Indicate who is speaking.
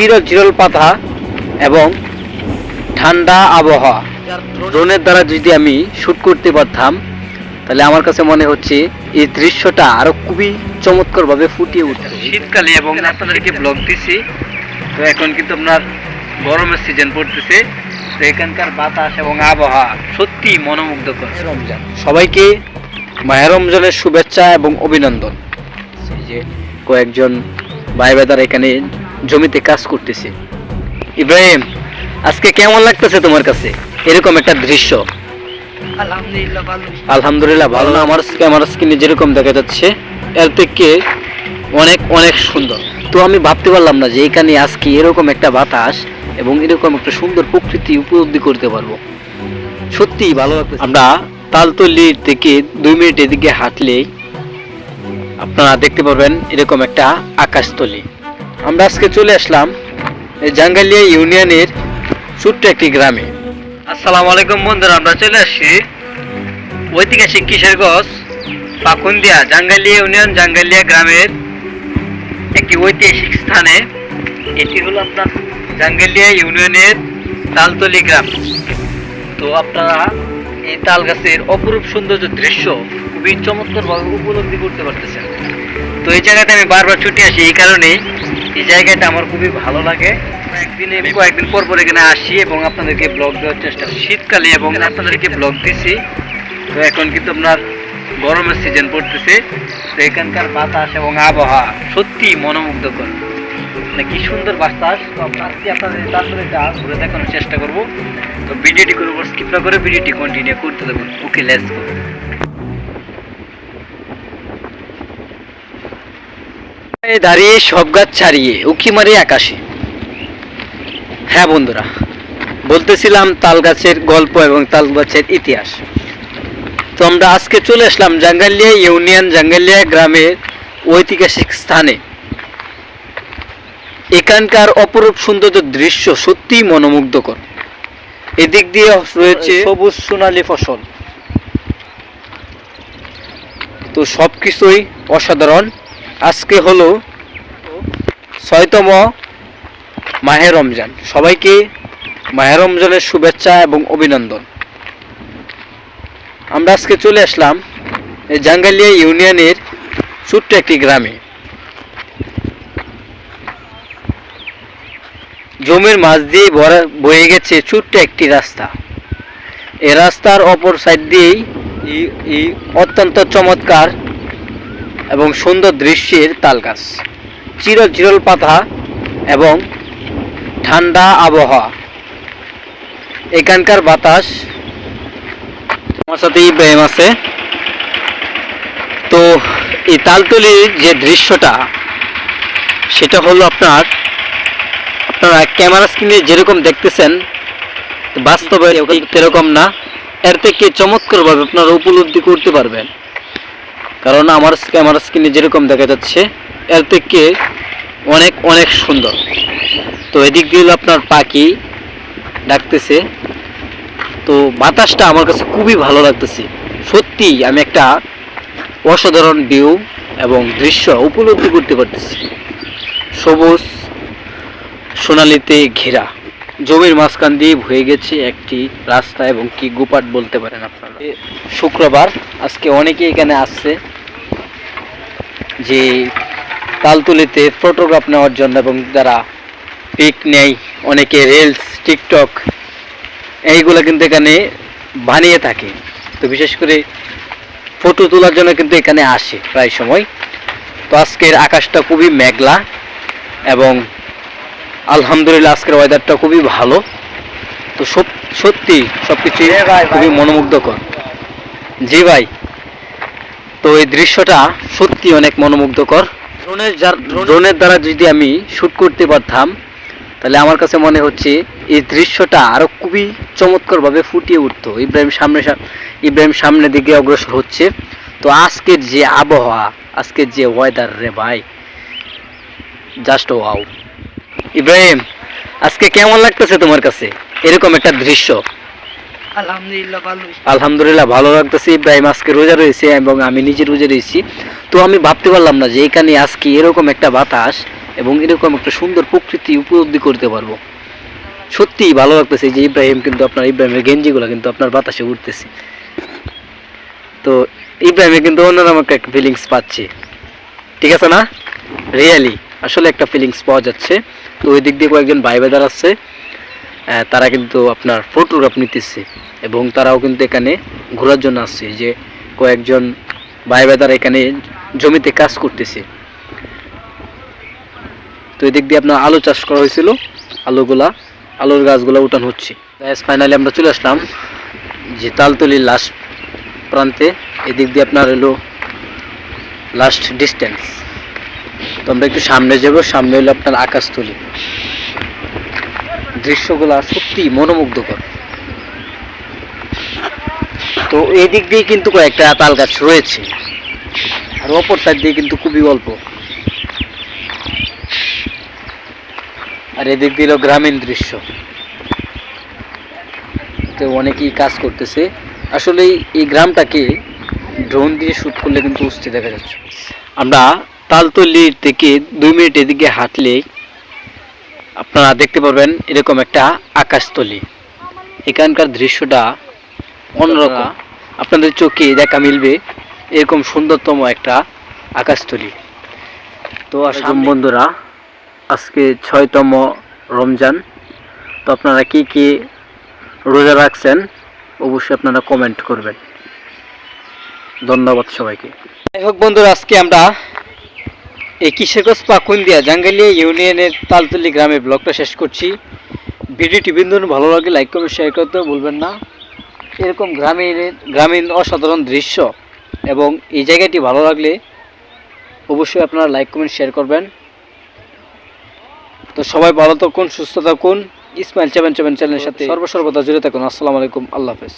Speaker 1: চির চিরল পাতা এবং ঠান্ডা আবহাওয়া। ড্রোনের দ্বারা যদি আমি শ্যুট করতে পারতাম তাহলে আমার কাছে মনে হচ্ছে এই দৃশ্যটা আরও খুবই চমৎকারভাবে ফুটিয়ে উঠত শীতকালে এবং আপনাদেরকে ব্লগ দিছি তো এখন কিন্তু আপনার গরমের সিজন পড়তেছে তো এখানকার বাতাস এবং আবহাওয়া সত্যি মনোমুগ্ধকর। রমজান। সবাইকে মাহে রমজানের শুভেচ্ছা এবং অভিনন্দন। যে কয়েকজন ভাই বেদার এখানে জমিতে কাজ করতেছে। ইব্রাহিম আজকে কেমন লাগতেছে তোমার কাছে? এরকম একটা দৃশ্য।
Speaker 2: আলহামদুলিল্লাহ ভালো।
Speaker 1: আলহামদুলিল্লাহ ভালো না আমার ক্যামেরা স্ক্রিনে যেরকম দেখা যাচ্ছে এর থেকে অনেক অনেক সুন্দর। তো আমি ভাবতে পারলাম না যে এখানে আজকে এরকম একটা বাতাস এবং এরকম একটা সুন্দর প্রকৃতি উপলব্ধি করতে পারব। সত্যিই ভালো আমরা তালতলির থেকে দুই মিনিট এদিকে হাঁটলেই আপনারা দেখতে পারবেন এরকম একটা আকাশতলি। আমরা আজকে চলে আসলাম এই জাঙ্গালিয়া ইউনিয়নের ছোট্ট একটি গ্রামে। আসসালামু আলাইকুম বন্ধুরা, আমরা চলে আসছি ঐতিহাসিক কিশোরগঞ্জ, পাকুন্দিয়া, জাঙ্গালিয়া ইউনিয়ন, জাঙ্গালিয়া গ্রামের একটি ঐতিহাসিক স্থানে। এটি হলো আপনার জাঙ্গালিয়া ইউনিয়নের তালতলি গ্রাম। তো আপনারা এই তাল গাছের অপরূপ সৌন্দর্য দৃশ্য খুবই চমৎকারভাবে উপলব্ধি করতে পারতেছেন। তো এই জায়গাটা আমি বারবার ছুটে আসি, এই কারণে এই জায়গাটা আমার খুবই ভালো লাগে। একদিনে কয়েকদিন পর পর এখানে আসি এবং আপনাদেরকে ব্লগ দেওয়ার চেষ্টা করি শীতকালে এবং আপনাদেরকে ব্লগ দিছি। তো এখন কিন্তু আপনার গরমের সিজন পড়তেছে। তো এখানকার বাতাস এবং আবহাওয়া সত্যি মনোমুগ্ধকর। মানে কি সুন্দর বাতাস। তো আজকে আপনাদের তারপরে যা ঘুরে দেখানোর চেষ্টা করব। তো ভিডিওটি করব স্কিপ না করে ভিডিওটি কন্টিনিউ করতে থাকুন। ওকে লেটস গো দাঁড়িয়ে সব গাছ ছাড়িয়ে উকি মারি আকাশে। হ্যাঁ বন্ধুরা বলতেছিলাম তাল গাছের গল্প এবং তাল গাছের ইতিহাস। তো আমরা আজকে চলে আসলাম জাঙ্গালিয়া ইউনিয়ন জাঙ্গালিয়া গ্রামের ঐতিহাসিক স্থানে। এখানকার অপরূপ সৌন্দর্য দৃশ্য সত্যিই মনোমুগ্ধকর। এদিক দিয়ে রয়েছে সবুজ সোনালী ফসল। তো সব কিছুই অসাধারণ। আজকে হলো ছয়তম মাহে রমজান। সবাইকে মাহে রমজানের শুভেচ্ছা এবং অভিনন্দন। আমরা আজকে চলে আসলাম এই জাঙ্গালিয়া ইউনিয়নের ছোট্ট একটি গ্রামে। জমির মাঝ দিয়ে বয়ে গেছে ছোট্ট একটি রাস্তা। এই রাস্তার অপর সাইড দিয়েই অত্যন্ত চমৎকার এবং সুন্দর দৃশ্যের তাল গাছ চির চিরল পাতা এবং ঠান্ডা আবহাওয়া। এখানকার বাতাস আমার সাথে ইব্রাহিম আছে। তো এই তালতলির যে দৃশ্যটা, সেটা হলো আপনার, আপনারা ক্যামেরা স্ক্রিনে যেরকম দেখতেছেন, বাস্তবে এরকম না। এর থেকে চমৎকারভাবে আপনারা উপলব্ধি করতে পারবেন। কারণ আমার আমার স্ক্রিনে যেরকম দেখা যাচ্ছে, এর থেকে অনেক অনেক সুন্দর। তো এদিক দিয়ে আপনার পাখি ডাকতেছে। তো বাতাসটা আমার কাছে খুবই ভালো লাগতেছে। সত্যি আমি একটা অসাধারণ ভিউ এবং দৃশ্য উপলব্ধি করতে পারতেছি। সবুজ সোনালিতে ঘেরা। জমির মাঝখান দিয়ে হয়ে গেছে একটি রাস্তা এবং কি গুপাট বলতে পারেন আপনারা। শুক্রবার, আজকে অনেকে এখানে আসছে যে তালতুলিতে ফটোগ্রাফ নেওয়ার জন্য এবং যারা পিক নেয়, অনেকে রিলস টিকটক এইগুলো কিন্তু এখানে বানিয়ে থাকে। তো বিশেষ করে ফটো তোলার জন্য কিন্তু এখানে আসে প্রায় সময়। তো আজকের আকাশটা খুবই মেঘলা এবং আলহামদুলিল্লাহ আজকের ওয়েদারটা খুবই ভালো। তো সত্যি সব কিছু খুবই মনোমুগ্ধকর। জি ভাই তো এই দৃশ্যটা সত্যি অনেক মনোমুগ্ধকর। ড্রোনের যার- ড্রোনের দ্বারা যদি আমি শ্যুট করতে পারতাম তাহলে আমার কাছে মনে হচ্ছে এই দৃশ্যটা আরও খুবই চমৎকারভাবে ফুটিয়ে উঠতো। ইব্রাহিম সামনে ইব্রাহিম সামনের দিকে অগ্রসর হচ্ছে। তো আজকের যে আবহাওয়া আজকের যে ওয়েদার রে ভাই জাস্ট ওয়াও ইব্রাহিম আজকে কেমন লাগতেছে তোমার কাছে? এরকম একটা দৃশ্য।
Speaker 2: আলহামদুলিল্লাহ ভালো
Speaker 1: আলহামদুলিল্লাহ ভালো লাগতেছে। ইব্রাহিম আজকে রোজা রয়েছে এবং আমি নিজে রোজা রয়েছি। তো আমি ভাবতে পারলাম না যে এখানে আজকে এরকম একটা বাতাস এবং এরকম একটা সুন্দর প্রকৃতি উপলব্ধি করতে পারব। সত্যিই ভালো লাগতেছে যে ইব্রাহিম কিন্তু আপনার ইব্রাহিমের গেঞ্জিগুলো কিন্তু আপনার বাতাসে উঠতেছে তো ইব্রাহিমে কিন্তু অন্যরকম একটা ফিলিংস পাচ্ছে। ঠিক আছে না? রিয়েলি আসলে একটা ফিলিংস পাওয়া যাচ্ছে। তো ওই দিক দিয়ে কয়েকজন ভাই বেদার আছে তারা কিন্তু আপনার ফটোগ্রাফ নিতেছে এবং তারাও কিন্তু এখানে ঘোরার জন্য আসছে। যে কয়েকজন ভাই বেদার এখানে জমিতে কাজ করতেছে। তো এই দিক দিয়ে আপনার আলু চাষ করা হয়েছিল, আলুগুলা, আলুর গাছগুলো উঠান হচ্ছে। ফাইনালি আমরা চলে আসলাম যে তালতলির লাস্ট প্রান্তে। এদিক দিয়ে আপনার হলো লাস্ট ডিস্টেন্স তো আমরা একটু সামনে যাব, সামনে হলো আপনার আকাশতলি। দৃশ্যগুলো সত্যি মনোমুগ্ধকর। তো এই দিক দিয়ে কিন্তু কয়েকটা তাল গাছ রয়েছে, আর অপর সাইড দিয়ে কিন্তু খুবই অল্প। আর এদিক দিল গ্রামীণ দৃশ্য। তো অনেকেই কাজ করতেছে। আসলে এই গ্রামটাকে ড্রোন দিয়ে শ্যুট করলে কিন্তু উঠতে দেখা যাচ্ছে। আমরা তালতলির থেকে দুই মিনিট এদিকে হাঁটলে আপনারা দেখতে পারবেন এরকম একটা আকাশতলি। এখানকার দৃশ্যটা অন্যরকম। আপনাদের চোখে দেখা মিলবে এরকম সুন্দরতম একটা আকাশতলি। তো আসাম বন্ধুরা আজকে ছয়তম রমজান। তো আপনারা কি কি রোজা রাখছেন অবশ্যই আপনারা কমেন্ট করবেন। ধন্যবাদ সবাইকে। যাই হোক বন্ধুরা আজকে আমরা এই কিশোরগঞ্জ পাকুন্দিয়া জাঙ্গালিয়া ইউনিয়নের তালতলি গ্রামে ব্লগটা শেষ করছি। ভিডিওটি বিন্দু ভালো লাগে লাইক কমেন্ট শেয়ার করতে ভুলবেন না। এরকম গ্রামীণ গ্রামীণ অসাধারণ দৃশ্য এবং এই জায়গাটি ভালো লাগলে অবশ্যই আপনারা লাইক কমেন্ট শেয়ার করবেন। তো সবাই ভালো থাকুন, সুস্থ থাকুন। ইসমাইল চেভেন চেভেন চ্যানেলের সাথে সর্বসর্বদা জুড়ে থাকুন। আসসালামু আলাইকুম। আল্লাহ হাফেজ।